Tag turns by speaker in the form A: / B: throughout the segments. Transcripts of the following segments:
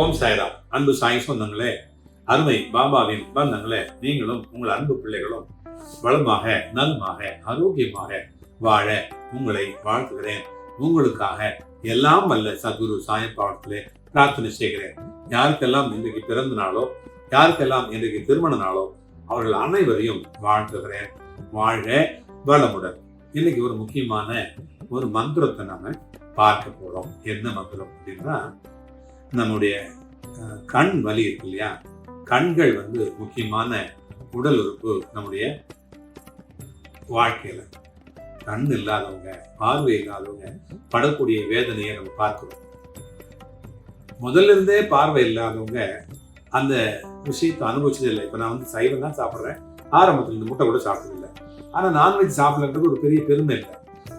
A: ஓம் சாய்ராம். அன்பு சாய் சொந்தங்களே அருமை பாபாவின் பந்தங்களே நீங்களும் உங்கள் அன்பு பிள்ளைகளும் வளமாக நலமாக ஆரோக்கியமாக வாழ உங்களை வாழ்த்துகிறேன். உங்களுக்காக எல்லாம் வல்ல சத்குரு சாயப்பாவத்திலே பிரார்த்தனை செய்கிறேன். யாருக்கெல்லாம் இன்றைக்கு பிறந்த நாளோ யாருக்கெல்லாம் இன்றைக்கு திருமண நாளோ அவர்கள் அனைவரையும் வாழ்த்துகிறேன். வாழ வளமுடன். இன்னைக்கு ஒரு முக்கியமான ஒரு மந்திரத்தை நம்ம பார்க்க போறோம். என்ன மந்திரம் அப்படின்னா நம்முடைய கண் வலி இருக்கு இல்லையா? கண்கள் வந்து முக்கியமான உடல் உறுப்பு நம்முடைய வாழ்க்கையில. கண் இல்லாதவங்க பார்வை இல்லாதவங்க படக்கூடிய வேதனையை நம்ம பார்க்கிறோம். முதல்ல இருந்தே பார்வை இல்லாதவங்க அந்த விஷயத்தை அனுபவிச்சது இல்லை. இப்போ நான் வந்து சைவம் தான் சாப்பிட்றேன். ஆரம்பத்தில் இந்த முட்டை கூட சாப்பிட்டதில்லை. ஆனால் நான்வெஜ் சாப்பிடலன்றது ஒரு பெரிய பெருமை இல்லை.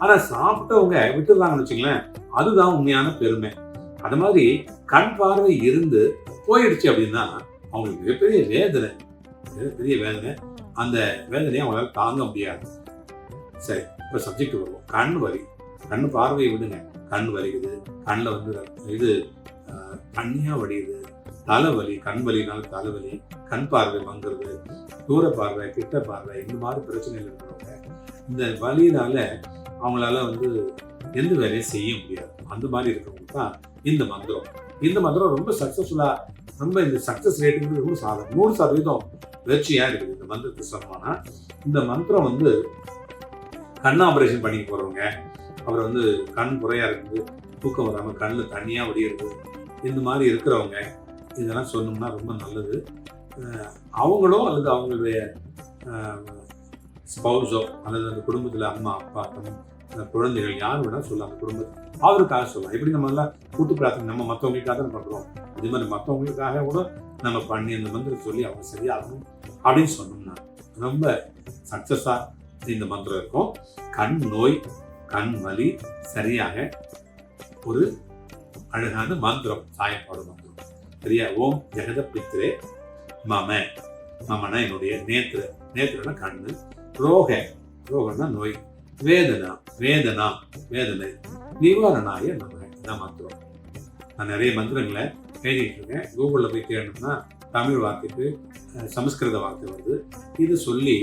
A: ஆனால் சாப்பிட்டவங்க விட்டுருந்தாங்கன்னு வச்சுங்களேன் அதுதான் உண்மையான பெருமை. அது மாதிரி கண் பார்வை இருந்து போயிடுச்சு அப்படின்னா அவங்களுக்கு மிகப்பெரிய வேதனை. மிகப்பெரிய வேதனை. அந்த வேதனையை அவங்களால தாங்க முடியாது. சரி இப்போ சப்ஜெக்ட் வருவோம். கண் வலி. கண் பார்வையை விடுங்க. கண் வலிக்குது. கண்ணில் வந்து இது தண்ணியாக தண்ணியா வடியுது. தலைவலி கண் வலினால தலைவலி கண் பார்வை வாங்குறது தூர பார்வை கிட்ட பார்வை இந்த மாதிரி பிரச்சனைகள் இருக்கிறவங்க இந்த வலியினால அவங்களால வந்து எந்த வேலையும் செய்ய முடியாது. அந்த மாதிரி இருக்கிறவங்க தான் இந்த மந்திரம் இந்த மந்திரம் ரொம்ப சக்ஸஸ்ஃபுல்லாக ரொம்ப இந்த சக்ஸஸ் ரேட்டுங்கிறது ரொம்ப சாதம். நூறு சதவீதம் வெற்றியாக இருக்குது இந்த மந்திரத்தை சொன்னோம்னா இந்த மந்திரம் வந்து கண் ஆப்ரேஷன் பண்ணி போகிறவங்க அப்புறம் வந்து கண் குறையாக இருக்குது தூக்கம் வராமல் கண்ணில் தண்ணியாக வடியிறது இந்த மாதிரி இருக்கிறவங்க இதெல்லாம் சொன்னோம்னா ரொம்ப நல்லது. அவங்களோ அல்லது அவங்களுடைய ஸ்பௌஸோ அல்லது அந்த குடும்பத்தில் அம்மா அப்பா தம் குழந்தைகள் யார் வேணாலும் சொல்லலாம் அந்த அவருக்காக சொல்லலாம். எப்படி நம்ம எல்லாம் கூட்டு பிரார்த்தனை நம்ம மற்றவங்களுக்காக தான் பண்ணுறோம் அதே மாதிரி மற்றவங்களுக்காக கூட நம்ம பண்ணி அந்த மந்திரம் சொல்லி அவங்க சரியாகணும் அப்படின்னு சொன்னோம்னா ரொம்ப சக்சஸா இந்த மந்திரம் இருக்கும். கண் நோய் கண் வலி சரியாக ஒரு அழகான மந்திரம் சாயப்பாடு மந்திரம். சரியா? ஓம் ஜெகத பித்ரே மம. மமனா என்னுடைய நேத்திர நேத்திரனா கண்ணு. ரோக ரோகம்னா நோய். வேதனா வேதனா வேதனை. நிவாரணாய நமக இதான் மந்திரம் நான் நிறைய மந்திரங்களை எழுதிட்டு இருக்கேன் கூகுளில் போய் தேடணும்னா தமிழ் வார்த்தைக்கு சமஸ்கிருத வார்த்தை வருது. இது சொல்லி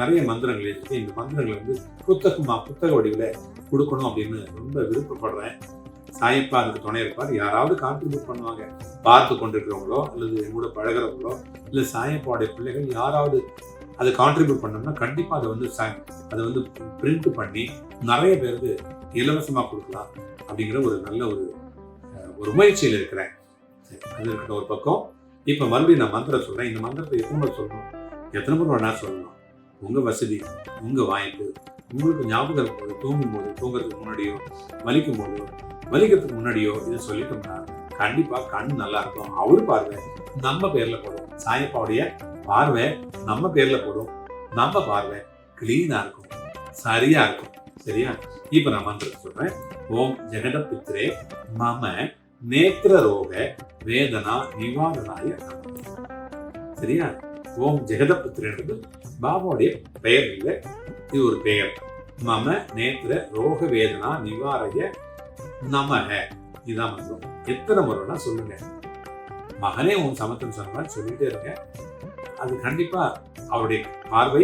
A: நிறைய மந்திரங்கள் எழுதிட்டு இந்த மந்திரங்களை வந்து புத்தகமாக புத்தக வடிவில் கொடுக்கணும் அப்படின்னு ரொம்ப விருப்பப்படுறேன். சாயப்பா அதுக்கு துணை இருப்பார். யாராவது கான்ட்ரிபியூட் பண்ணுவாங்க. பார்த்து கொண்டிருக்கிறவங்களோ அல்லது என் கூட பழகிறவங்களோ இல்லை சாயப்பாவுடைய பிள்ளைகள் யாராவது அதை கான்ட்ரிபியூட் பண்ணோம்னா கண்டிப்பாக அதை வந்து அதை வந்து பிரிண்ட் பண்ணி நிறைய பேருக்கு இலவசமாக கொடுக்கலாம் அப்படிங்கிற ஒரு நல்ல ஒரு ஒரு முயற்சியில் இருக்கிறேன். சரி, அது இருக்கட்டும் ஒரு பக்கம். இப்போ மறுபடியும் நான் மந்திரம் சொல்கிறேன் இந்த மந்திரத்தை எத்தனை முறை சொல்லணும்? எத்தனை முறை வேணால் சொல்லலாம். உங்கள் வசதி உங்கள் வாய்ப்பு உங்களுக்கு ஞாபகம் இருக்கும்போது தூங்கும்போது தூங்குறதுக்கு முன்னாடியோ வலிக்கும் போதோ வலிக்கிறதுக்கு முன்னாடியோ இதை சொல்லிட்டோம்னா கண்டிப்பா கண் நல்லா இருக்கும். அவர் பார்வை நம்ம பேர்ல போடும். சாயப்பாவுடைய பார்வை நம்ம பேர்ல போடும். நம்ம பார்வை கிளீனா இருக்கும். சரியா இருக்கும். சரியா? இப்ப நான் மந்திரத்தை சொல்றேன். ஓம் ஜெகத பித்ரே மம நேத்திர ரோக வேதனா நிவாரணாய சரியா? ஓம் ஜெகத பித்ரேன்றது பாபாவுடைய பெயர் இல்லை. இது ஒரு பெயர். மம நேத்திர ரோக வேதனா நிவாரய நமக இதான் மந்திரம் எத்தனை முறைனா சொல்லுங்க. மகனே உன் சமத்தம் சொன்னால் சொல்லிட்டே இருங்க அது கண்டிப்பா அவருடைய பார்வை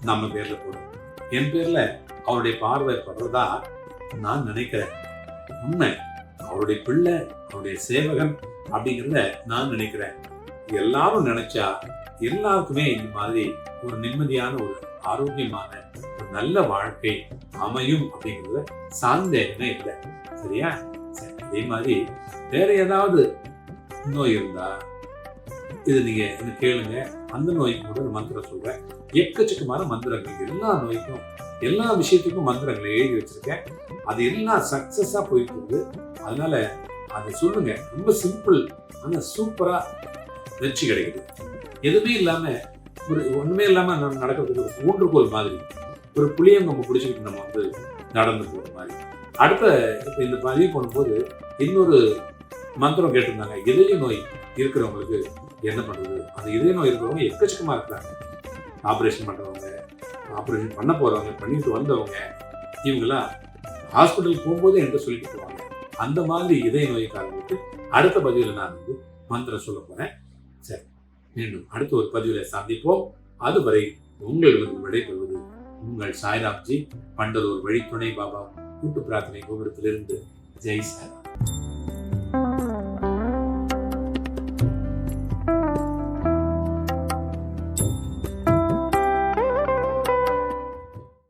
A: நம்ம பேர்ல போடும். என் பேர்ல அவருடைய பார்வை படுறதா நான் நினைக்கிறேன். உண்மை அவருடைய பிள்ளை அவருடைய சேவகன் அப்படிங்கிறத நான் நினைக்கிறேன். எல்லாரும் நினைச்சா எல்லாருக்குமே இந்த மாதிரி ஒரு நிம்மதியான ஒரு ஆரோக்கியமான ஒரு நல்ல வாழ்க்கை அமையும் அப்படிங்கிறத சந்தேகமே இல்லை. சரியா? அதே மாதிரி வேற ஏதாவது நோய் இருந்தா இது நீங்க என்ன கேளுங்க அந்த நோய்க்கு கூட ஒரு மந்திரம் சொல்றேன். எக்கச்சக்கமான மந்திரங்கள் எல்லா நோய்க்கும் எல்லா விஷயத்துக்கும் மந்திரங்களை எழுதி வச்சிருக்கேன். அது எல்லாம் சக்சஸா போயிட்டு இருக்குது. அதனால அதை சொல்லுங்க. ரொம்ப சிம்பிள் ஆனா சூப்பரா வெற்றி கிடைக்குது. எதுவுமே இல்லாம ஒரு ஒண்ணுமே இல்லாம நம்ம நடக்கிறதுக்கு ஒரு ஊன்றுகோல் மாதிரி. ஒரு புளியங்கொம்பு பிடிச்சிக்கிட்டு நம்ம வந்து நடந்து போற மாதிரி. அடுத்த இந்த பதிவு பண்ணும்போது இன்னொரு மந்திரம் கேட்டிருந்தாங்க. இதய நோய் இருக்கிறவங்களுக்கு என்ன பண்ணுறது அந்த இதய நோய் இருக்கிறவங்க எக்கச்சக்கமாக இருக்கிறாங்க. ஆப்ரேஷன் பண்ணுறவங்க ஆப்ரேஷன் பண்ண போகிறவங்க பண்ணிட்டு வந்தவங்க இவங்கெல்லாம் ஹாஸ்பிட்டல் போகும்போது என்கிட்ட சொல்லிட்டு போவாங்க. அந்த மாதிரி இதய நோய்க்காரங்களுக்கு அடுத்த பதிவில் நான் வந்து மந்திரம் சொல்ல போகிறேன் சரி மீண்டும் அடுத்த ஒரு பதிவில் சந்திப்போம். அதுவரை உங்களிடம் விடைபெறுவது உங்கள் சாய்ராம்ஜி. பண்டலூர் வழித்துணை பாபா. கூட்டு பிரார்த்தனை கோபுரத்திலிருந்து ஜெய் சாய்ராம்